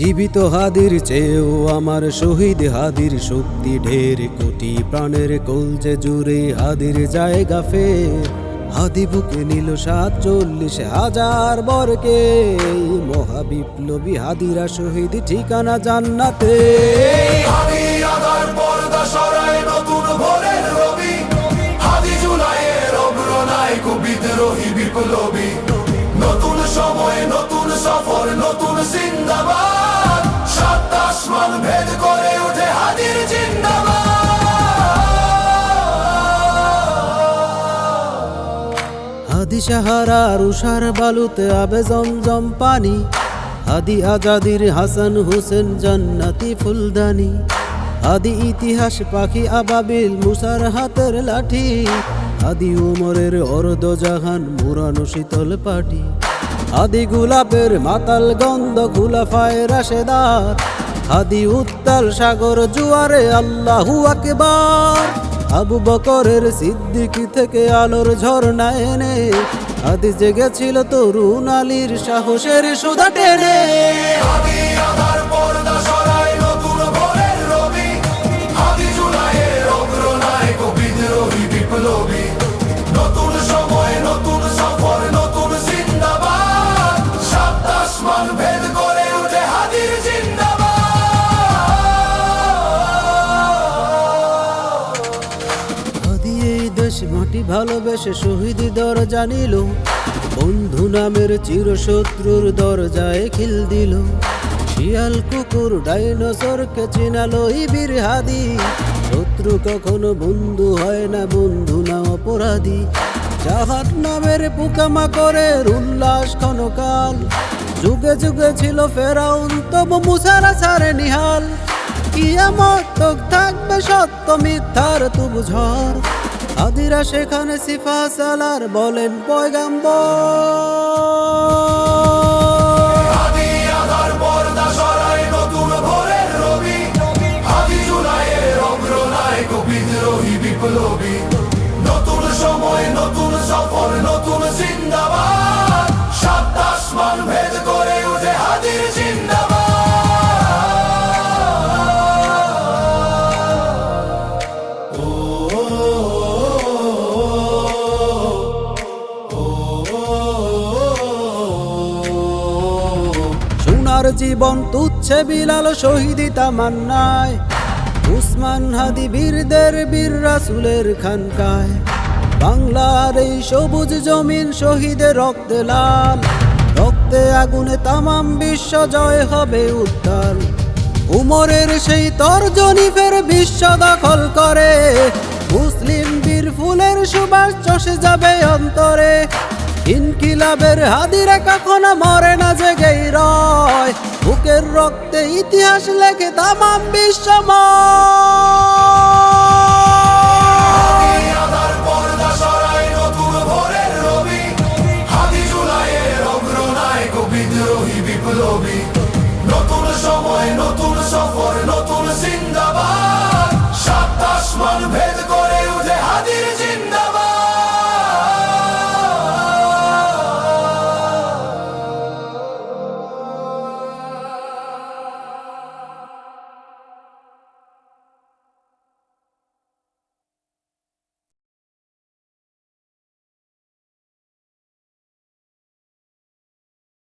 জীবিত হাদির চেয়েও আমার শহীদ হাদির শক্তি ঢের কোটি প্রাণের কলজে জুড়ে হাদির জায়গা ফের। হাদি বুকে নিল সাতচল্লিশ হাজার বরকে, মহাবিপ্লবী হাদিরা শহীদ ঠিকানা জান্নাতে। নতুন সময়, নতুন সফর, নতুন জিন্দাবাদ। সাত আসমান ভেদ করে বালুতে আবে জমজম পানি। হাদি আজাদির হাসান হোসেন জান্নাতি ফুলদানি। আদি ইতিহাস পাখি আবাবিল মুসার হাতের লাঠি। আদি উমরের অর্ধ জাহান মুরানো শীতল পাটি। আদি গোলাপের মাতাল গন্ধ খুলাফায় রাশেদার। আদি উত্তাল সাগর জুয়ারে আল্লাহু আকবার। আবু বকরের সিদ্দিকি থেকে আলোর ঝর্ণা এনে আদি জেগেছিল তরুণ আলীর সাহসের সুদা টেনে। মাটি ভালোবেসে শহীদ দর জানিল বন্ধু নামের চিরশত্রুর দরজায় খিল দিল। শিয়াল কুকুর ডাইনোসরকে চিনালো এই বীর হাদি। শত্রু কখনো বন্ধু হয় না, বন্ধু না অপরাধী। জাহাজ নামের পোকামা করে উল্লাস ক্ষণকাল। যুগে যুগে ছিল ফেরাউন, তবু মুসারা ছাড়ে নিহাল। কিয়ামত থাকবে সত্য মিথ্যার তুবু ঝড় আদিরা সেখানে সিফা সালার বলেন পয়গাম্বর। নতুন সময়, নতুন সফর, নতুন জিন্দাবাদ। সাত আসমান ভেদ করে জীবন তুচ্ছে বিলাল শহীদি তামান্নায়। উসমান হাদি বীরদের বীর রাসুলের খানকায়। বাংলার এই সবুজ জমিন শহীদের রক্তে লাল। রক্তে আগুনে তামাম বিশ্ব জয় হবে উত্তাল। উমরের সেই তর্জনী ফের বিশ্ব দখল করে। মুসলিম বীর ফুলের সুবাস চষে যাবে অন্তরে। ইনকিলাবের হাদিরা কখনো মরে না জেগেই রয় বুকের রক্তে ইতিহাস লেখে তামাম আধার পর্দা সরায় নতুন